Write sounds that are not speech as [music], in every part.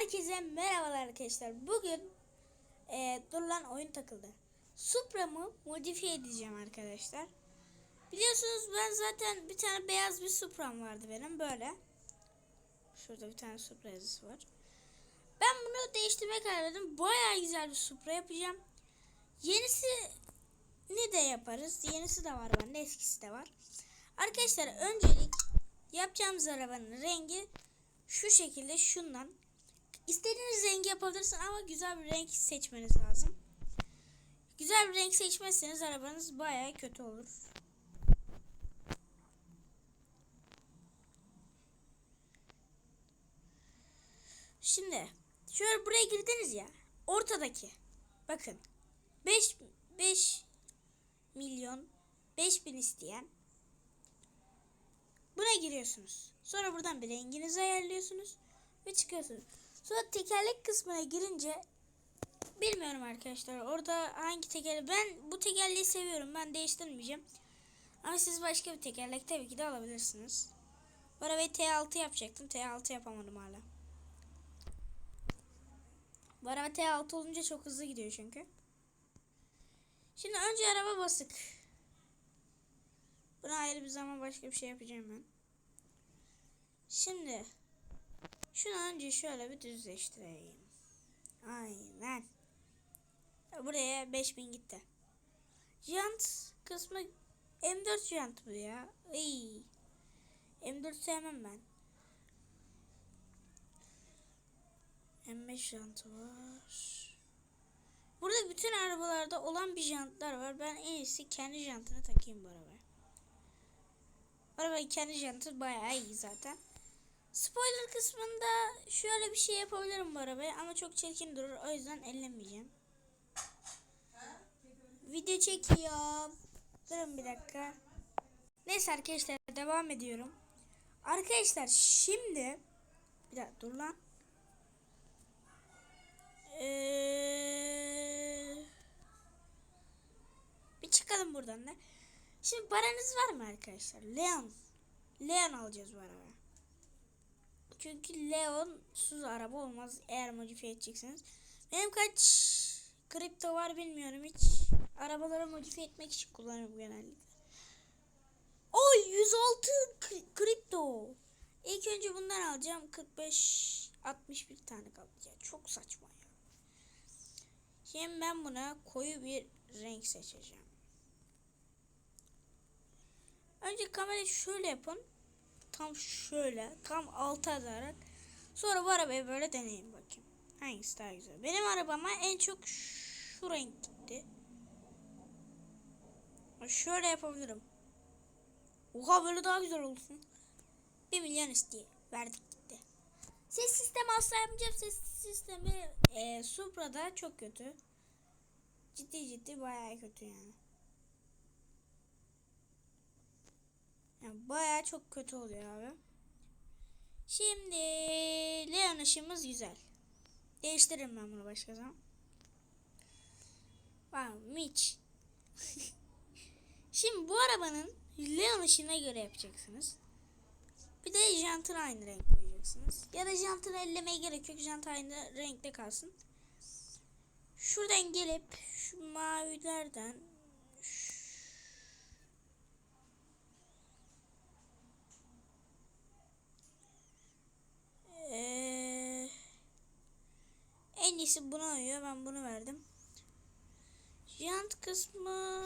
Herkese merhabalar arkadaşlar. Bugün e, durulan oyun takıldı. Supra'mı modifiye edeceğim arkadaşlar. Biliyorsunuz ben zaten bir tane beyaz bir Supra'm vardı benim böyle. Şurada bir tane Supra yazısı var. Ben bunu değiştirmeye karar verdim. Güzel bir Supra yapacağım. Yenisini de yaparız. Yenisi de var bende, eskisi de var. Arkadaşlar öncelik yapacağımız arabanın rengi şu şekilde şundan. İstediğiniz rengi yapabilirsiniz ama güzel bir renk seçmeniz lazım. Güzel bir renk seçmezseniz arabanız bayağı kötü olur. Şimdi şöyle buraya girdiniz ya. Ortadaki. Bakın. 5 5 milyon 5000 isteyen Buna giriyorsunuz. Sonra buradan bir renginizi ayarlıyorsunuz ve çıkıyorsunuz. Sonra tekerlek kısmına girince bilmiyorum arkadaşlar. Orada hangi tekerlek ben bu tekerleği seviyorum. Ben değiştirmeyeceğim. Ama siz başka bir tekerlek tabii ki de alabilirsiniz. Bu arabayı T6 yapacaktım. T6 yapamadım hala. Bu araba T6 olunca çok hızlı gidiyor çünkü. Şimdi önce araba basık. Buna ayrı bir zaman başka bir şey yapacağım ben. Şimdi şunu önce şöyle bir düzleştireyim. Aynen. Buraya 5000 gitti. Jant kısmı M4 jant bu ya. Iy. M4 sevmem ben. M5 jantı var. Burada bütün arabalarda olan bir jantlar var. Ben en iyisi kendi jantını takayım bu arabaya. Arabanın kendi jantı bayağı iyi zaten. Spoiler kısmında şöyle bir şey yapabilirim bu arabaya ama çok çirkin durur. O yüzden ellemeyeceğim. Video çekiyorum. Durun bir dakika. Neyse arkadaşlar devam ediyorum. Arkadaşlar şimdi bir dakika dur lan. Ee, bir çıkalım buradan da. Şimdi paranız var mı arkadaşlar? Leon. Leon alacağız bu araba. Çünkü Leon'suz araba olmaz eğer modifiye edeceksiniz. Benim kaç kripto var bilmiyorum hiç. Arabaları modifiye etmek için kullanıyorum genellikle. Oy 106 kri- kripto. İlk önce bundan alacağım. 45 61 tane kaldı. Ya çok saçma ya. Şimdi ben buna koyu bir renk seçeceğim. Önce kamerayı şöyle yapın. Tam şöyle. Tam alta atarak. Sonra bu arabayı böyle deneyin bakayım. Hangisi daha güzel. Benim arabama en çok şu renk gitti. Şöyle yapabilirim. Oha böyle daha güzel olsun. 1 milyon isteye. Verdik gitti. Ses sistemi asla yapmayacağım. Ses sistemi e, Supra'da çok kötü. Ciddi ciddi bayağı kötü yani. Yani bayağı çok kötü oluyor abi. Şimdi Leon ışığımız güzel. Değiştiririm ben bunu başka zaman. Wow, Mitch. [laughs] Şimdi bu arabanın Leon ışığına göre yapacaksınız. Bir de jantına aynı renk koyacaksınız. Ya da jantını ellemeye gerek yok. Jant aynı renkte kalsın. Şuradan gelip şu mavilerden Ee, en iyisi buna uyuyor. Ben bunu verdim. Jant kısmı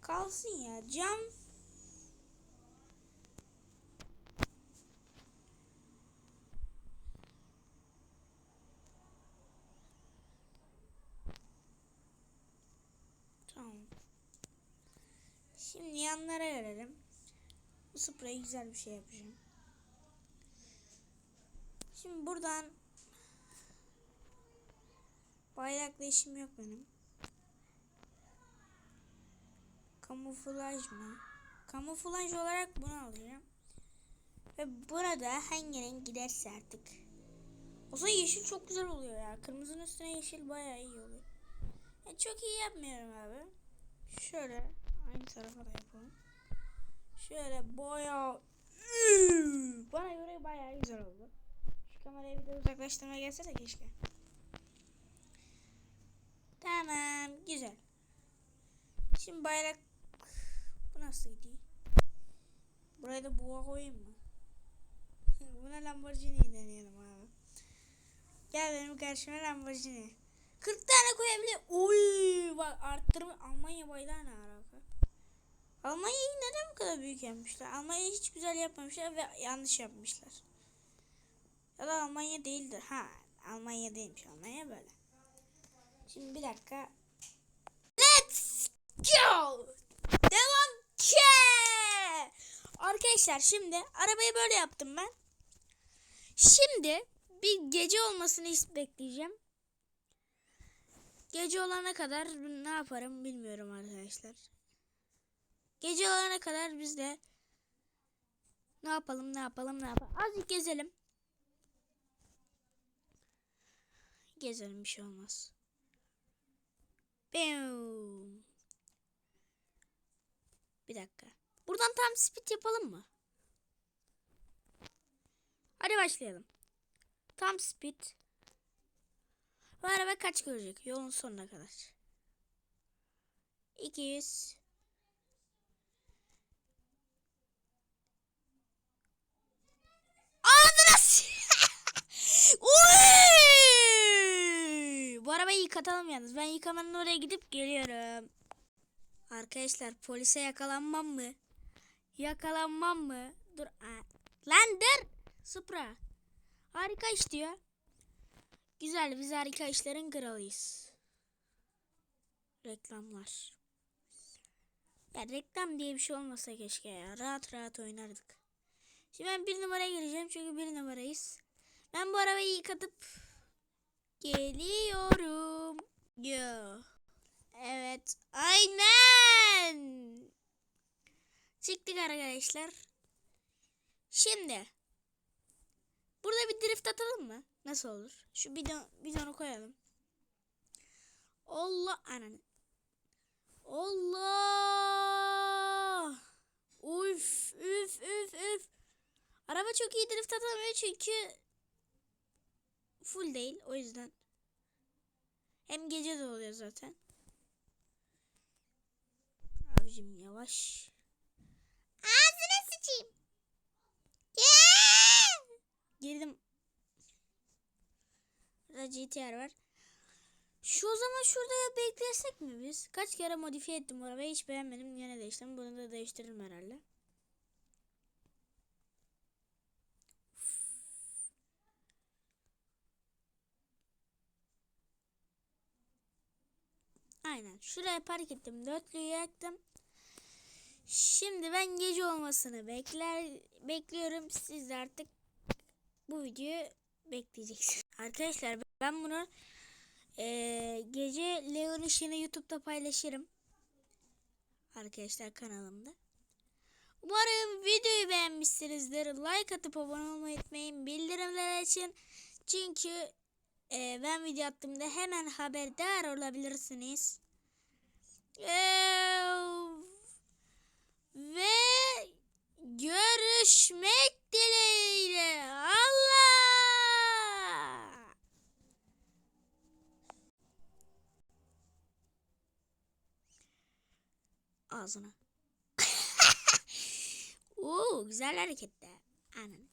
kalsın ya. Cam Tamam. Şimdi yanlara verelim. Bu sprey güzel bir şey yapacağım. Şimdi buradan bayrakla işim yok benim. Kamuflaj mı? Kamuflaj olarak bunu alacağım. Ve burada hangi renk giderse artık. O zaman yeşil çok güzel oluyor ya. Kırmızının üstüne yeşil bayağı iyi oluyor. Yani çok iyi yapmıyorum abi. Şöyle aynı tarafa da yapalım. Şöyle boya. Bana göre bayağı güzel oldu. Şu kamerayı bir de uzaklaştırmaya gelse de keşke. Tamam güzel. Şimdi bayrak bu nasıl gidiyor? Buraya da boğa koyayım mı? [laughs] Buna Lamborghini deneyelim abi. Gel benim karşıma Lamborghini. 40 tane koyabilir. Oy bak arttırma Almanya bayrağı ne alaka? Almanya'yı neden bu kadar büyük yapmışlar? Almanya'yı hiç güzel yapmamışlar ve yanlış yapmışlar. Ya da Almanya değildir. Ha Almanya değilmiş. Almanya böyle. Şimdi bir dakika. Let's go! Devam ki! Arkadaşlar şimdi arabayı böyle yaptım ben. Şimdi bir gece olmasını bekleyeceğim. Gece olana kadar ne yaparım bilmiyorum arkadaşlar. Gece olana kadar biz de ne yapalım ne yapalım ne yapalım. Azıcık gezelim. Gezelim bir şey olmaz. Bam. Bir dakika. Buradan tam speed yapalım mı? Hadi başlayalım. Tam speed. Bu araba kaç görecek yolun sonuna kadar? 200 Ağzına s- Uy! Bu arabayı yıkatalım yalnız. Ben yıkamanın oraya gidip geliyorum. Arkadaşlar polise yakalanmam mı? Yakalanmam mı? Dur. Aa. Lan dur. Supra. Harika iş diyor. Güzel biz harika işlerin kralıyız. Reklamlar. Ya reklam diye bir şey olmasa keşke ya. Rahat rahat oynardık. Şimdi ben bir numaraya gireceğim çünkü bir numarayız. Ben bu arabayı yıkatıp geliyorum. Yo. Evet. Aynen. Çıktık arkadaşlar. Şimdi. Burada bir drift atalım mı? Nasıl olur? Şu bidon, bidonu koyalım. Allah ananı. Allah. Uf üf üf üf. Araba çok iyi drift atamıyor çünkü full değil o yüzden. Hem gece de oluyor zaten. Abicim yavaş. Ağzına sıçayım. Girdim. Burada GTR var. Şu o zaman şurada beklesek mi biz? Kaç kere modifiye ettim arabayı hiç beğenmedim. Yine değiştirdim. Bunu da değiştiririm herhalde. Aynen. Şuraya park ettim. Dörtlüyü yaktım. Şimdi ben gece olmasını bekler bekliyorum. Siz de artık bu videoyu bekleyeceksiniz. [laughs] Arkadaşlar ben bunu eee, gece Leon işini YouTube'da paylaşırım. Arkadaşlar kanalımda. Umarım videoyu beğenmişsinizdir. Like atıp abone olmayı unutmayın. Bildirimler için. Çünkü eee, ben video attığımda hemen haberdar olabilirsiniz. Ve görüşmek dileğiyle. Allah! Ağzına. [laughs] Oo, güzel hareketler. Aynen.